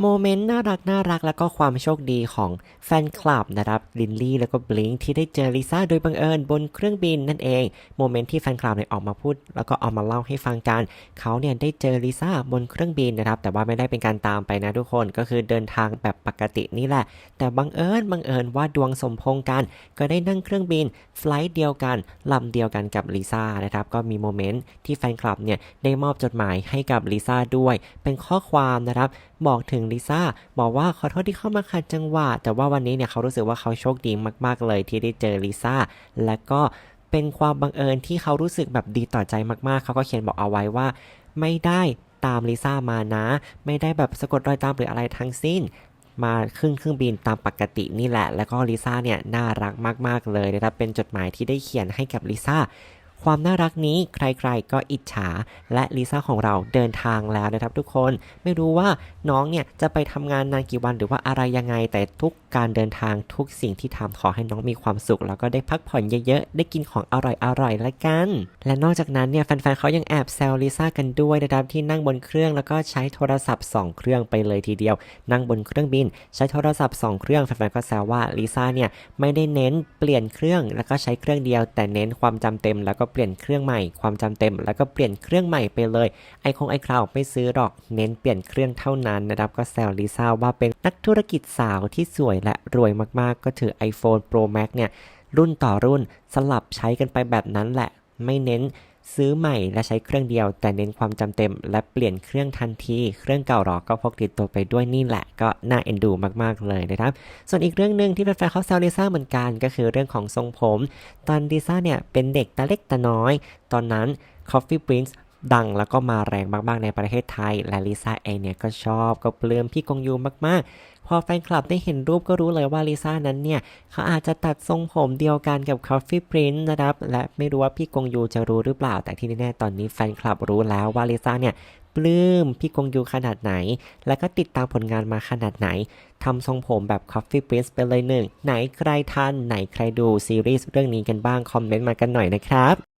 โมเมนต์น่ารักน่ารักแล้วก็ความโชคดีของแฟนคลับนะครับลินลี่แล้วก็บลิงที่ได้เจอลิซ่าโดยบังเอิญบนเครื่องบินนั่นเองโมเมนต์ที่แฟนคลับเนี่ยออกมาพูด แล้วก็เอามาเล่าให้ฟังกันเขาเนี่ยได้เจอลิซ่าบนเครื่องบินนะครับ แต่ว่าไม่ได้เป็นการตามไปนะทุกคนก็คือเดินทางแบบปกตินี่แหละ แต่บังเอิญบังเอิญว่าดวงสมพงกัน ก็ได้นั่งเครื่องบินไฟล์เดียวกันลำเดียวกันกับลิซ่านะครับก็มีโมเมนต์ที่แฟนคลับเนี่ยได้มอบจดหมายให้กับลิซ่าด้วย เป็นข้อความนะครับบอกถึงลิซ่าบอกว่าขอโทษที่เข้ามาขัดจังหวะ แต่ว่าวันนี้เนี่ยเขารู้สึกว่าเขาโชคดีมากๆเลยที่ได้เจอลิซ่าและก็เป็นความบังเอิญที่เขารู้สึกแบบดีต่อใจมากๆ เขาก็เขียนบอกเอาไว้ว่า ไม่ได้ตามลิซ่ามานะ ไม่ได้แบบสะกดรอยตามหรืออะไรทั้งสิ้นมาขึ้นเครื่องบินตามปกตินี่แหละ แล้วก็ลิซ่าเนี่ยน่ารักมาก ๆ เลยนะครับ เป็นจดหมายที่ได้เขียนให้กับลิซ่า ความน่ารักนี้ใครๆก็อิจฉา และลิซ่าของเราเดินทางแล้วนะครับทุกคน ไม่รู้ว่าน้องเนี่ยจะไปทำงานนานกี่วันหรือว่าอะไรยังไง แต่ทุกการเดินทางทุกสิ่งที่ทำขอให้น้องมีความสุข แล้วก็ได้พักผ่อนเยอะๆ ได้กินของอร่อยๆละกัน และนอกจากนั้นเนี่ยแฟนๆเขายังแอบแซวลิซ่ากันด้วยนะครับที่นั่งบนเครื่องแล้วก็ใช้โทรศัพท์สองเครื่องไปเลยทีเดียว นั่งบนเครื่องบิน ใช้โทรศัพท์สองเครื่องแฟนๆก็แซวว่าลิซ่าเนี่ยไม่ได้เน้นเปลี่ยนเครื่องแล้วก็ใช้เครื่องเดียว แต่เน้นความจำเต็มแล้วก็เปลี่ยนเครื่องใหม่ความจำเต็ม แล้วก็เปลี่ยนเครื่องใหม่ไปเลยไอคงไอคลาวไม่ซื้อหรอกเน้นเปลี่ยนเครื่องเท่านั้นนะครับก็แซวลิซ่าว่าเป็นนักธุรกิจสาวที่สวยและรวยมากๆ ก็ถือ iPhone Pro Max เนี่ยรุ่นต่อรุ่นสลับใช้กันไปแบบนั้นแหละ ไม่เน้น ซื้อใหม่และใช้เครื่องเดียว แต่เน้นความจำเต็ม และเปลี่ยนเครื่องทันที เครื่องเก่าหรอก็พกติดตัวไปด้วยนี่แหละ ก็น่าเอ็นดูมากๆเลยนะครับ ส่วนอีกเรื่องหนึ่งที่แฟนๆเขาแซวลิซ่าเหมือนกันก็คือเรื่องของทรงผม ตอนลิซ่าเนี่ยเป็นเด็กตาเล็กตาน้อย ตอนนั้น Coffee Prince ดังแล้วก็มาแรงมาก ๆ ในประเทศไทย และลิซ่าเองเนี่ยก็ชอบก็ปลื้มพี่กงยูมาก ๆ พอแฟนคลับได้เห็นรูปก็รู้เลยว่าลิซ่านั้นเนี่ย เขาอาจจะตัดทรงผมเดียวกันกับ Coffee Prince นะครับ และไม่รู้ว่าพี่กงยูจะรู้หรือเปล่า แต่ที่แน่ๆตอนนี้แฟนคลับรู้แล้วว่าลิซ่าเนี่ยปลื้มพี่กงยูขนาดไหน และก็ติดตามผลงานมาขนาดไหนทำทรงผมแบบ Coffee Prince ไปเลยหนึ่งไหนใครทันไหนใครดูซีรีส์เรื่องนี้กันบ้าง คอมเมนต์มากันหน่อยนะครับ